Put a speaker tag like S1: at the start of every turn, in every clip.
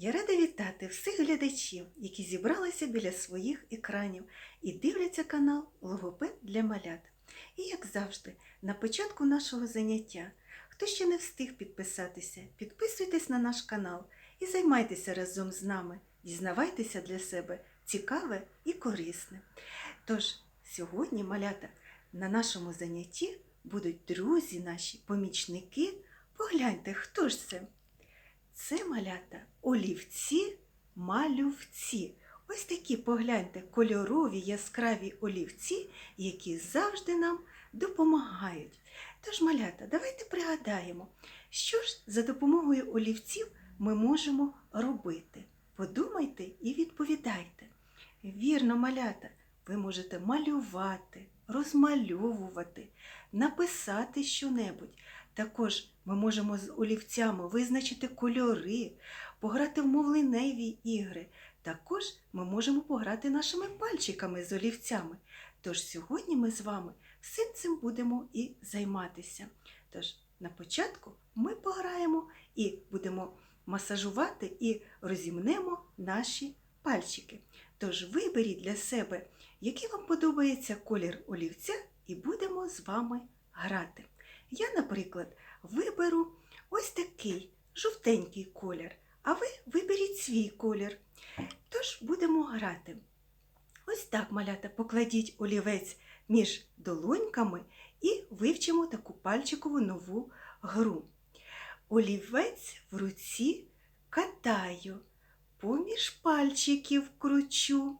S1: Я рада вітати всіх глядачів, які зібралися біля своїх екранів і дивляться канал Логопед для малят. І як завжди, на початку нашого заняття, хто ще не встиг підписатися, підписуйтесь на наш канал і займайтеся разом з нами, дізнавайтеся для себе цікаве і корисне. Тож, сьогодні, малята, на нашому занятті будуть друзі наші, помічники. Погляньте, хто ж це? Це малята олівці малювці. Ось такі погляньте кольорові яскраві олівці, які завжди нам допомагають. Тож, малята, давайте пригадаємо, що ж за допомогою олівців ми можемо робити. Подумайте і відповідайте. Вірно, малята, ви можете малювати, розмальовувати, написати щонебудь. Також ми можемо з олівцями визначити кольори, пограти в мовленеві ігри. Також ми можемо пограти нашими пальчиками з олівцями. Тож сьогодні ми з вами всім цим будемо і займатися. Тож на початку ми пограємо і будемо масажувати і розімнемо наші пальчики. Тож виберіть для себе, який вам подобається колір олівця, і будемо з вами грати. Я, наприклад, виберу ось такий жовтенький колір, а ви виберіть свій колір. Тож будемо грати. Ось так, малята, покладіть олівець між долоньками і вивчимо таку пальчикову нову гру. Олівець в руці катаю, поміж пальчиків кручу.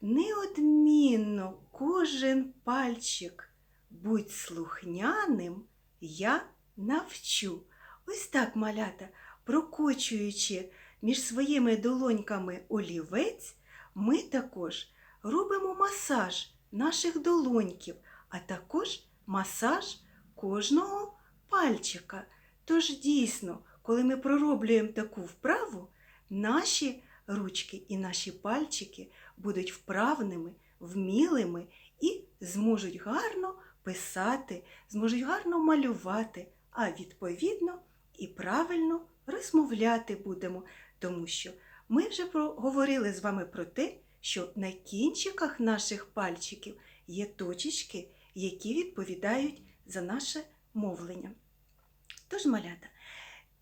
S1: Неодмінно кожен пальчик будь слухняним, я навчу. Ось так, малята, прокочуючи між своїми долоньками олівець, ми також робимо масаж наших долоньків, а також масаж кожного пальчика. Тож дійсно, коли ми пророблюємо таку вправу, наші ручки і наші пальчики будуть вправними, вмілими і зможуть гарно писати, зможуть гарно малювати, а відповідно і правильно розмовляти будемо, тому що ми вже говорили з вами про те, що на кінчиках наших пальчиків є точечки, які відповідають за наше мовлення. Тож, малята,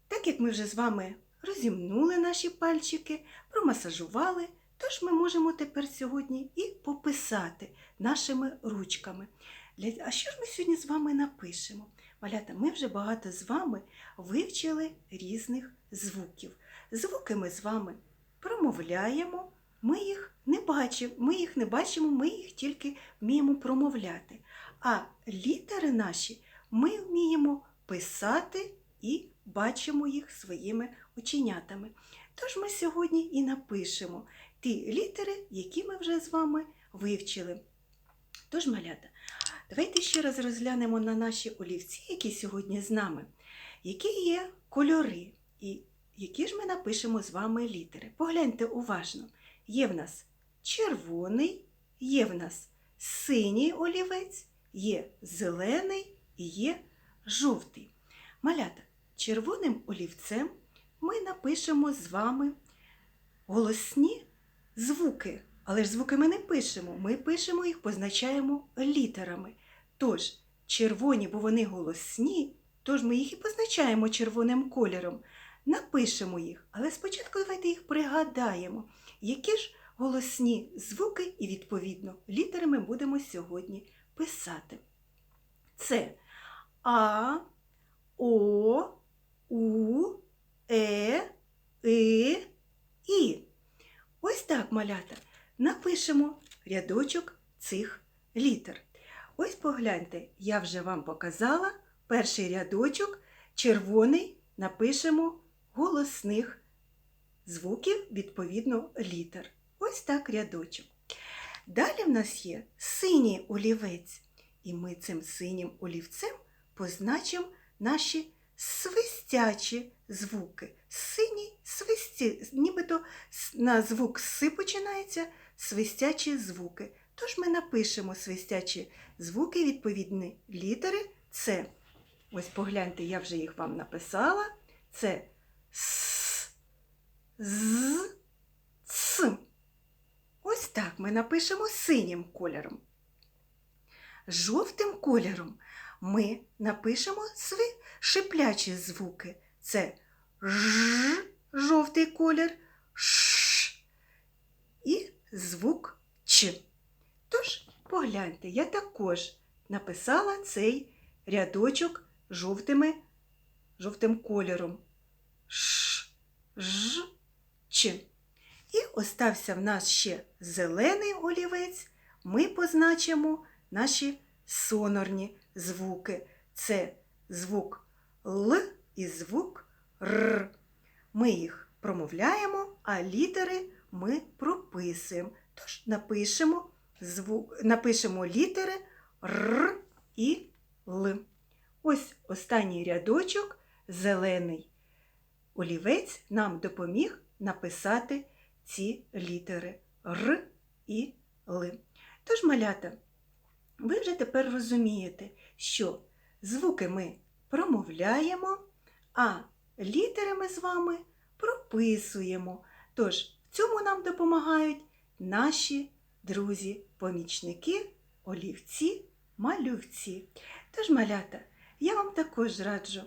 S1: так як ми вже з вами розімнули наші пальчики, промасажували, тож ми можемо тепер сьогодні і пописати нашими ручками. А що ж ми сьогодні з вами напишемо? Малята, ми вже багато з вами вивчили різних звуків. Звуки ми з вами промовляємо, ми їх не бачимо, ми їх не бачимо, ми їх тільки вміємо промовляти. А літери наші ми вміємо писати і бачимо їх своїми оченятами. Тож ми сьогодні і напишемо ті літери, які ми вже з вами вивчили. Тож, малята, давайте ще раз розглянемо на наші олівці, які сьогодні з нами, які є кольори, і які ж ми напишемо з вами літери. Погляньте уважно. Є в нас червоний, є в нас синій олівець, є зелений і є жовтий. Малята, червоним олівцем ми напишемо з вами голосні звуки. Але ж звуки ми не пишемо, ми пишемо їх, позначаємо літерами. Тож, червоні, бо вони голосні, тож ми їх і позначаємо червоним кольором. Напишемо їх, але спочатку давайте їх пригадаємо, які ж голосні звуки і, відповідно, літери ми будемо сьогодні писати. Це А, О, У, Е, И, І. Ось так, малята напишемо рядочок цих літер. Ось погляньте, я вже вам показала перший рядочок, червоний напишемо голосних звуків, відповідно, літер. Ось так рядочок. Далі в нас є синій олівець, і ми цим синім олівцем позначимо наші свистячі звуки. Синій свисті, нібито на звук С починається свистячі звуки. Тож ми напишемо свистячі звуки, відповідні літери С. Ось погляньте, я вже їх вам написала. Це С, з, ц. Ось так ми напишемо синім кольором. Жовтим кольором ми напишемо шиплячі звуки. Це ж, жовтий колір, звук ч. Тож, погляньте, я також написала цей рядочок жовтими, жовтим кольором. Ш, ж, ч. І остався в нас ще зелений олівець. Ми позначимо наші сонорні звуки. Це звук Л і звук Р. Ми їх промовляємо, а літери ми прописуємо. Тож напишемо, звук, напишемо літери Р і Л. Ось останній рядочок зелений. Олівець нам допоміг написати ці літери Р і Л. Тож, малята, ви вже тепер розумієте, що звуки ми промовляємо, а літери ми з вами прописуємо. Тож цьому нам допомагають наші друзі-помічники, олівці, малювці. Тож, малята, я вам також раджу.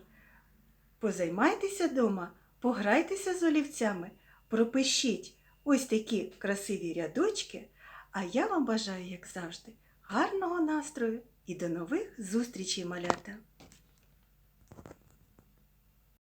S1: Позаймайтеся вдома, пограйтеся з олівцями, пропишіть ось такі красиві рядочки, а я вам бажаю, як завжди, гарного настрою і до нових зустрічей, малята!